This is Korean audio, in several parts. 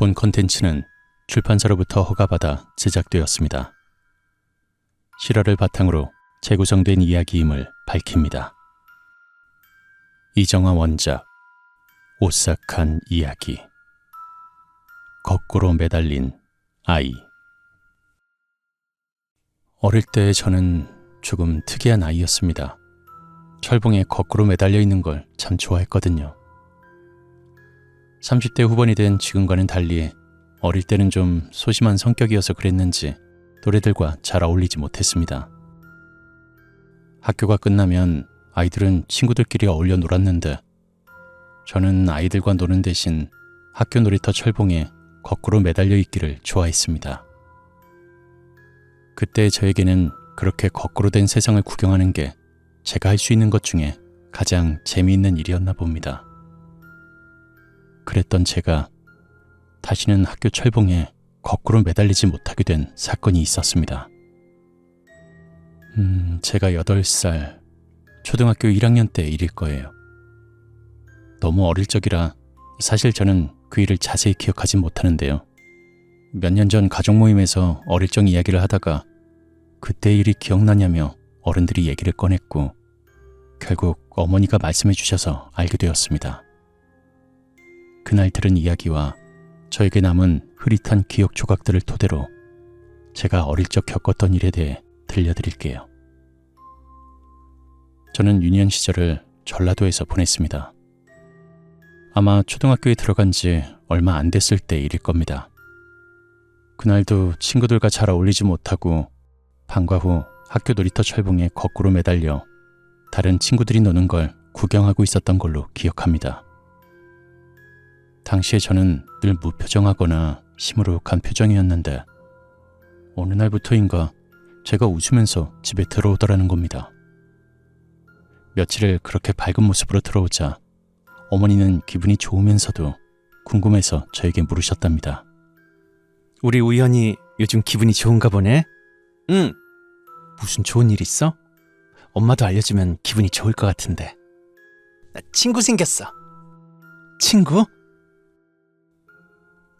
본 컨텐츠는 출판사로부터 허가받아 제작되었습니다. 실화를 바탕으로 재구성된 이야기임을 밝힙니다. 이정화 원작 오싹한 이야기 거꾸로 매달린 아이 어릴 때 저는 조금 특이한 아이였습니다. 철봉에 거꾸로 매달려 있는 걸 참 좋아했거든요. 30대 후반이 된 지금과는 달리 어릴 때는 좀 소심한 성격이어서 그랬는지 노래들과 잘 어울리지 못했습니다. 학교가 끝나면 아이들은 친구들끼리 어울려 놀았는데 저는 아이들과 노는 대신 학교 놀이터 철봉에 거꾸로 매달려 있기를 좋아했습니다. 그때 저에게는 그렇게 거꾸로 된 세상을 구경하는 게 제가 할 수 있는 것 중에 가장 재미있는 일이었나 봅니다. 그랬던 제가 다시는 학교 철봉에 거꾸로 매달리지 못하게 된 사건이 있었습니다. 음, 제가 8살, 초등학교 1학년 때 일일 거예요. 너무 어릴 적이라 사실 저는 그 일을 자세히 기억하진 못하는데요. 몇 년 전 가족 모임에서 어릴 적 이야기를 하다가 그때 일이 기억나냐며 어른들이 얘기를 꺼냈고 결국 어머니가 말씀해 주셔서 알게 되었습니다. 그날 들은 이야기와 저에게 남은 흐릿한 기억 조각들을 토대로 제가 어릴 적 겪었던 일에 대해 들려드릴게요. 저는 유년 시절을 전라도에서 보냈습니다. 아마 초등학교에 들어간 지 얼마 안 됐을 때 일일 겁니다. 그날도 친구들과 잘 어울리지 못하고 방과 후 학교 놀이터 철봉에 거꾸로 매달려 다른 친구들이 노는 걸 구경하고 있었던 걸로 기억합니다. 당시에 저는 늘 무표정하거나 시무룩한 표정이었는데 어느 날부터인가 제가 웃으면서 집에 들어오더라는 겁니다. 며칠을 그렇게 밝은 모습으로 들어오자 어머니는 기분이 좋으면서도 궁금해서 저에게 물으셨답니다. 우리 우연히 요즘 기분이 좋은가 보네? 응. 무슨 좋은 일 있어? 엄마도 알려주면 기분이 좋을 것 같은데. 나 친구 생겼어. 친구?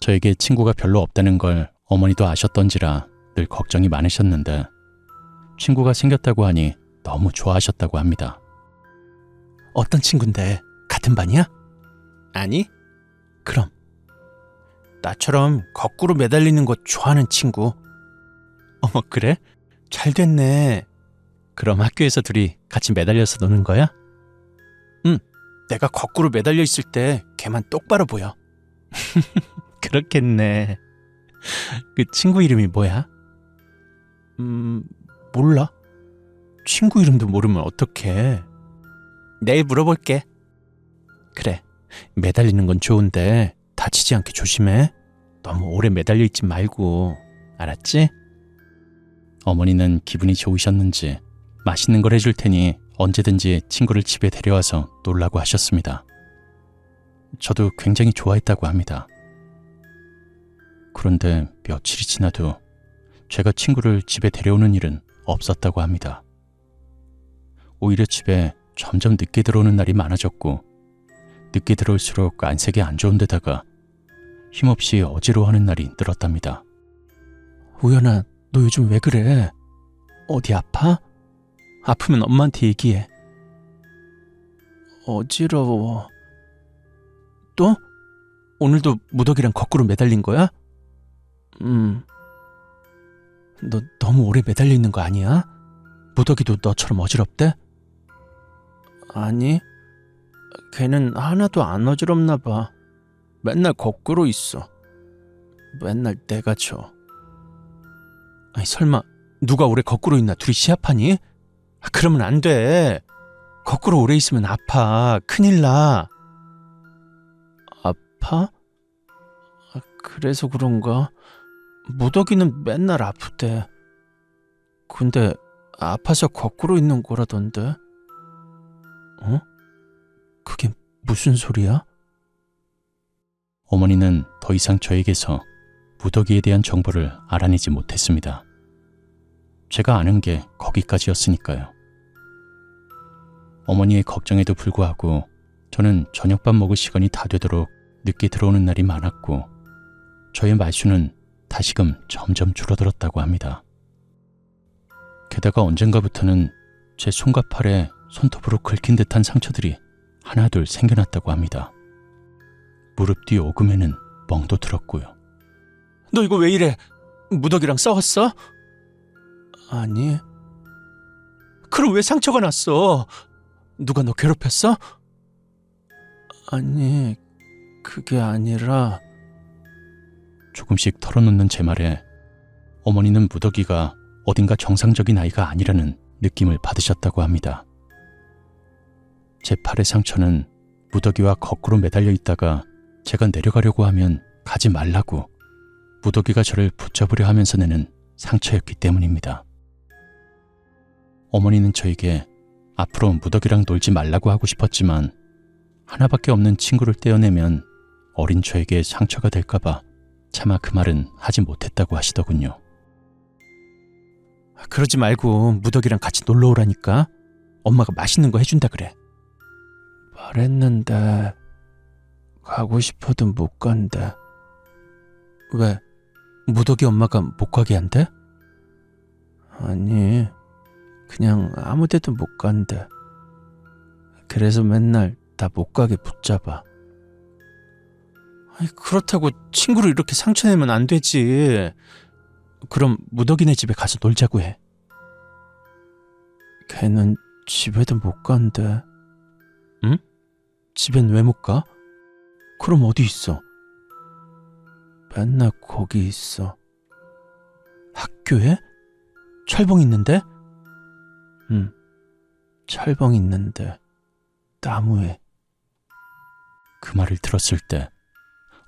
저에게 친구가 별로 없다는 걸 어머니도 아셨던지라 늘 걱정이 많으셨는데 친구가 생겼다고 하니 너무 좋아하셨다고 합니다. 어떤 친구인데? 같은 반이야? 아니. 그럼. 나처럼 거꾸로 매달리는 거 좋아하는 친구. 어머, 그래? 잘 됐네. 그럼 학교에서 둘이 같이 매달려서 노는 거야? 응. 내가 거꾸로 매달려 있을 때 걔만 똑바로 보여. 그렇겠네. 그 친구 이름이 뭐야? 음, 몰라. 친구 이름도 모르면 어떡해. 내일 물어볼게. 그래. 매달리는 건 좋은데 다치지 않게 조심해. 너무 오래 매달려 있지 말고. 알았지? 어머니는 기분이 좋으셨는지 맛있는 걸 해줄 테니 언제든지 친구를 집에 데려와서 놀라고 하셨습니다. 저도 굉장히 좋아했다고 합니다. 그런데 며칠이 지나도 제가 친구를 집에 데려오는 일은 없었다고 합니다. 오히려 집에 점점 늦게 들어오는 날이 많아졌고 늦게 들어올수록 안색이 안 좋은 데다가 힘없이 어지러워하는 날이 늘었답니다. 우연아, 너 요즘 왜 그래? 어디 아파? 아프면 엄마한테 얘기해. 어지러워. 또? 오늘도 무덕이랑 거꾸로 매달린 거야? 음. 너 너무 오래 매달려 있는 거 아니야? 무덕이도 너처럼 어지럽대? 아니. 걔는 하나도 안 어지럽나 봐. 맨날 거꾸로 있어. 맨날 내가 져. 아니 설마 누가 오래 거꾸로 있나 둘이 시합하니? 아, 그러면 안 돼. 거꾸로 오래 있으면 아파. 큰일 나. 아파? 아, 그래서 그런가? 무덕이는 맨날 아프대. 근데 아파서 거꾸로 있는 거라던데. 어? 그게 무슨 소리야? 어머니는 더 이상 저에게서 무더기에 대한 정보를 알아내지 못했습니다. 제가 아는 게 거기까지였으니까요. 어머니의 걱정에도 불구하고 저는 저녁밥 먹을 시간이 다 되도록 늦게 들어오는 날이 많았고 저의 말수는 다시금 점점 줄어들었다고 합니다. 게다가 언젠가부터는 제 손과 팔에 손톱으로 긁힌 듯한 상처들이 하나둘 생겨났다고 합니다. 무릎 뒤 오금에는 멍도 들었고요. 너 이거 왜 이래? 무덕이랑 싸웠어? 아니. 그럼 왜 상처가 났어? 누가 너 괴롭혔어? 아니, 그게 아니라 조금씩 털어놓는 제 말에 어머니는 무더기가 어딘가 정상적인 아이가 아니라는 느낌을 받으셨다고 합니다. 제 팔의 상처는 무더기와 거꾸로 매달려 있다가 제가 내려가려고 하면 가지 말라고 무더기가 저를 붙잡으려 하면서 내는 상처였기 때문입니다. 어머니는 저에게 앞으로 무더기랑 놀지 말라고 하고 싶었지만 하나밖에 없는 친구를 떼어내면 어린 저에게 상처가 될까봐 차마 그 말은 하지 못했다고 하시더군요. 그러지 말고 무덕이랑 같이 놀러 오라니까. 엄마가 맛있는 거 해준다 그래. 말했는데 가고 싶어도 못 간대. 왜? 무덕이 엄마가 못 가게 한대? 아니, 그냥 아무 데도 못 간대. 그래서 맨날 나못 가게 붙잡아. 그렇다고 친구를 이렇게 상처내면 안 되지. 그럼 무덕이네 집에 가서 놀자고 해. 걔는 집에도 못 간대. 응? 집엔 왜 못 가? 그럼 어디 있어? 맨날 거기 있어. 학교에? 철봉 있는데? 응. 철봉 있는데. 나무에. 그 말을 들었을 때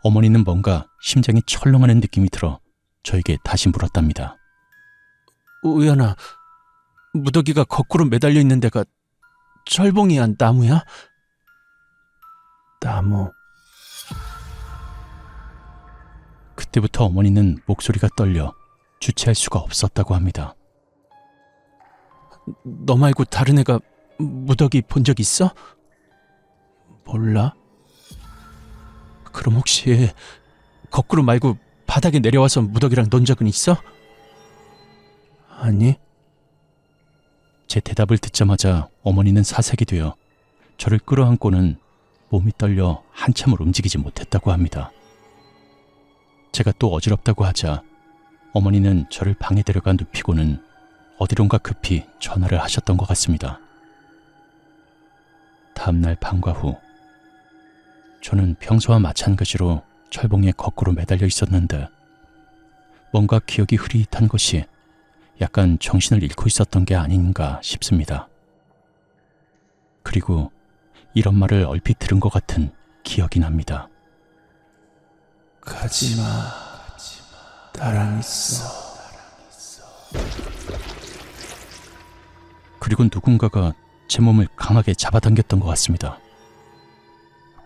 어머니는 뭔가 심장이 철렁하는 느낌이 들어 저에게 다시 물었답니다. 우연아, 무더기가 거꾸로 매달려 있는 데가 철봉이야, 나무야? 나무. 그때부터 어머니는 목소리가 떨려 주체할 수가 없었다고 합니다. 너 말고 다른 애가 무더기 본 적 있어? 몰라. 그럼 혹시 거꾸로 말고 바닥에 내려와서 무더기랑 논 적은 있어? 아니, 제 대답을 듣자마자 어머니는 사색이 되어 저를 끌어안고는 몸이 떨려 한참을 움직이지 못했다고 합니다. 제가 또 어지럽다고 하자 어머니는 저를 방에 데려가 눕히고는 어디론가 급히 전화를 하셨던 것 같습니다. 다음날 밤과 후 저는 평소와 마찬가지로 철봉에 거꾸로 매달려 있었는데 뭔가 기억이 흐릿한 것이 약간 정신을 잃고 있었던 게 아닌가 싶습니다. 그리고 이런 말을 얼핏 들은 것 같은 기억이 납니다. 가지마. 나랑 있어. 그리고 누군가가 제 몸을 강하게 잡아당겼던 것 같습니다.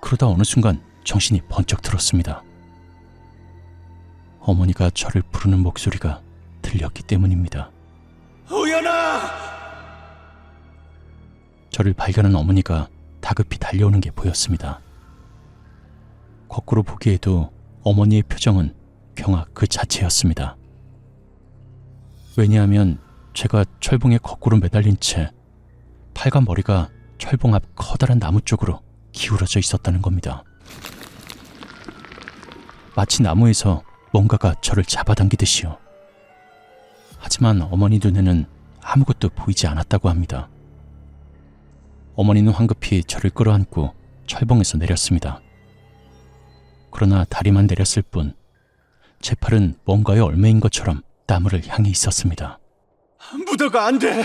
그러다 어느 순간 정신이 번쩍 들었습니다. 어머니가 저를 부르는 목소리가 들렸기 때문입니다. 우연아! 저를 발견한 어머니가 다급히 달려오는 게 보였습니다. 거꾸로 보기에도 어머니의 표정은 경악 그 자체였습니다. 왜냐하면 제가 철봉에 거꾸로 매달린 채 팔과 머리가 철봉 앞 커다란 나무 쪽으로 기울어져 있었다는 겁니다. 마치 나무에서 뭔가가 저를 잡아당기듯이요. 하지만 어머니 눈에는 아무것도 보이지 않았다고 합니다. 어머니는 황급히 저를 끌어안고 철봉에서 내렸습니다. 그러나 다리만 내렸을 뿐, 제 팔은 뭔가에 얼매인 것처럼 나무를 향해 있었습니다. 무더가 안 돼!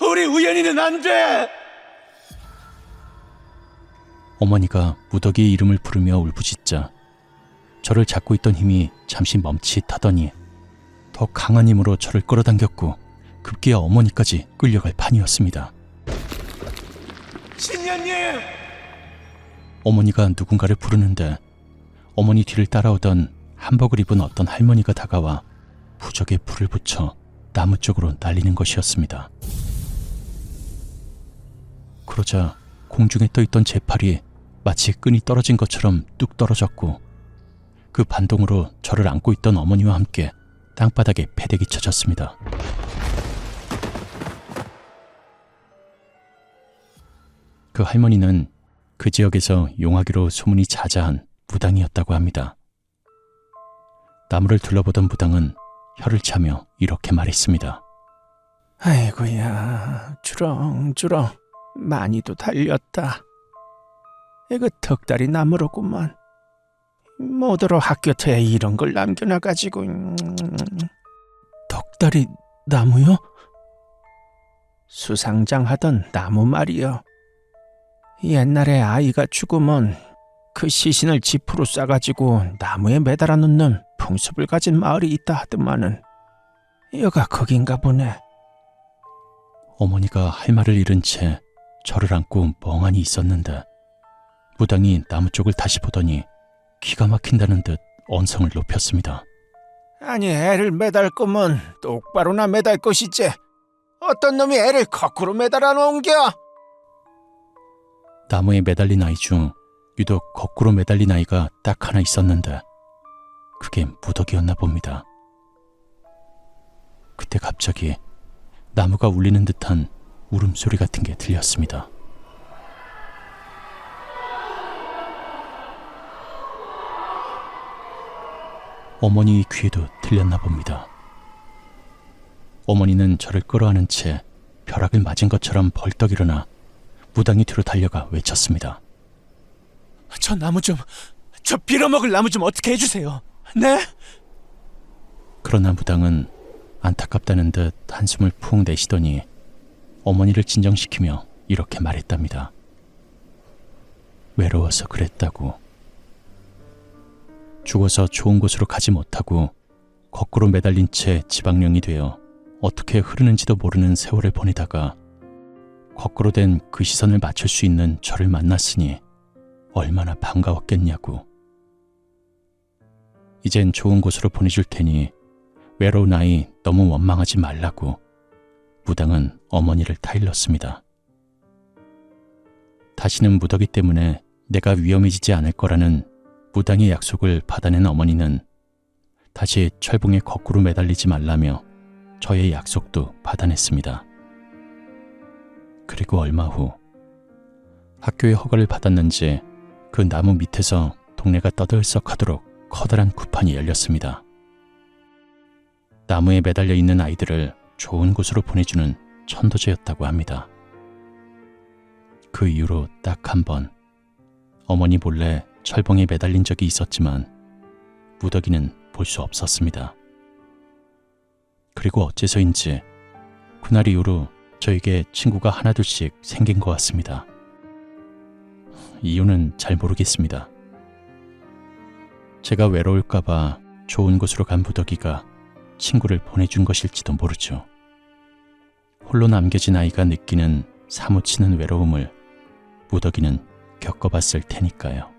우리 우연이는 안 돼! 어머니가 무더기의 이름을 부르며 울부짖자 저를 잡고 있던 힘이 잠시 멈칫하더니 더 강한 힘으로 저를 끌어당겼고 급기야 어머니까지 끌려갈 판이었습니다. 신녀님! 어머니가 누군가를 부르는데 어머니 뒤를 따라오던 한복을 입은 어떤 할머니가 다가와 부적에 불을 붙여 나무 쪽으로 날리는 것이었습니다. 그러자 공중에 떠 있던 제 팔이 마치 끈이 떨어진 것처럼 뚝 떨어졌고 그 반동으로 저를 안고 있던 어머니와 함께 땅바닥에 패대기 쳐졌습니다. 그 할머니는 그 지역에서 용하기로 소문이 자자한 무당이었다고 합니다. 나무를 둘러보던 무당은 혀를 차며 이렇게 말했습니다. 아이고야, 주렁주렁 많이도 달렸다. 이거 덕다리 나무로구만. 모더러 학교터에 이런 걸 남겨놔가지고 음. 덕다리 나무요? 수상장 하던 나무 말이요. 옛날에 아이가 죽으면 그 시신을 지푸로 싸가지고 나무에 매달아 놓는 풍습을 가진 마을이 있다 하더만은 여가 거긴가 보네. 어머니가 할 말을 잃은 채 저를 안고 멍하니 있었는데 무당이 나무 쪽을 다시 보더니 기가 막힌다는 듯 언성을 높였습니다. 아니 애를 매달 거면 똑바로나 매달 것이지. 어떤 놈이 애를 거꾸로 매달아 놓은겨? 나무에 매달린 아이 중 유독 거꾸로 매달린 아이가 딱 하나 있었는데 그게 무덕이었나 봅니다. 그때 갑자기 나무가 울리는 듯한 울음소리 같은 게 들렸습니다. 어머니 귀에도 들렸나 봅니다. 어머니는 저를 끌어안은 채 벼락을 맞은 것처럼 벌떡 일어나 무당이 뒤로 달려가 외쳤습니다. 저 나무 좀, 저 빌어먹을 나무 좀 어떻게 해주세요. 네? 그러나 무당은 안타깝다는 듯 한숨을 푹 내쉬더니 어머니를 진정시키며 이렇게 말했답니다. 외로워서 그랬다고. 죽어서 좋은 곳으로 가지 못하고 거꾸로 매달린 채 지방령이 되어 어떻게 흐르는지도 모르는 세월을 보내다가 거꾸로 된 그 시선을 맞출 수 있는 저를 만났으니 얼마나 반가웠겠냐고. 이젠 좋은 곳으로 보내줄 테니 외로운 아이 너무 원망하지 말라고 무당은 어머니를 타일렀습니다. 다시는 무더기 때문에 내가 위험해지지 않을 거라는 무당의 약속을 받아낸 어머니는 다시 철봉에 거꾸로 매달리지 말라며 저의 약속도 받아냈습니다. 그리고 얼마 후 학교의 허가를 받았는지 그 나무 밑에서 동네가 떠들썩하도록 커다란 구판이 열렸습니다. 나무에 매달려 있는 아이들을 좋은 곳으로 보내주는 천도제였다고 합니다. 그 이후로 딱 한 번 어머니 몰래 철봉에 매달린 적이 있었지만 무더기는 볼 수 없었습니다. 그리고 어째서인지 그날 이후로 저에게 친구가 하나둘씩 생긴 것 같습니다. 이유는 잘 모르겠습니다. 제가 외로울까봐 좋은 곳으로 간 무더기가 친구를 보내준 것일지도 모르죠. 홀로 남겨진 아이가 느끼는 사무치는 외로움을 무더기는 겪어봤을 테니까요.